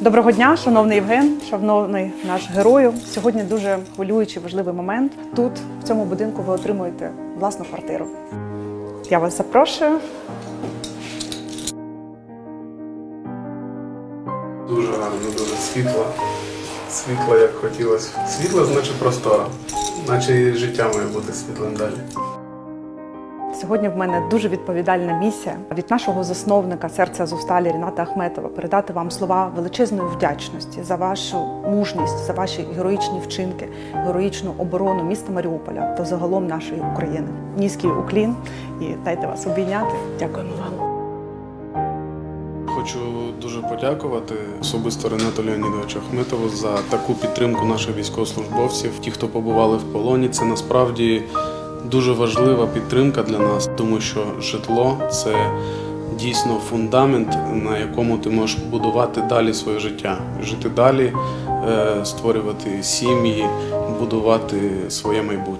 Доброго дня, шановний Євген, шановний наш герою. Сьогодні дуже хвилюючий важливий момент. Тут, в цьому будинку, ви отримуєте власну квартиру. Я вас запрошую. Дуже гарно, дуже світло. Світло, як хотілося. Світло значить простора. Наче і життя має бути світлим далі. Сьогодні в мене дуже відповідальна місія від нашого засновника серця Зусталі Ріната Ахметова передати вам слова величезної вдячності за вашу мужність, за ваші героїчні вчинки, героїчну оборону міста Маріуполя та загалом нашої України. Низький уклін і дайте вас обійняти. Дякуємо вам. Хочу дуже подякувати особисто Ренату Леонідовичу Ахметову за таку підтримку наших військовослужбовців. Ті, хто побували в полоні, це насправді дуже важлива підтримка для нас, тому що житло це дійсно фундамент, на якому ти можеш будувати далі своє життя, жити далі, е, створювати сім'ї, будувати своє майбутнє.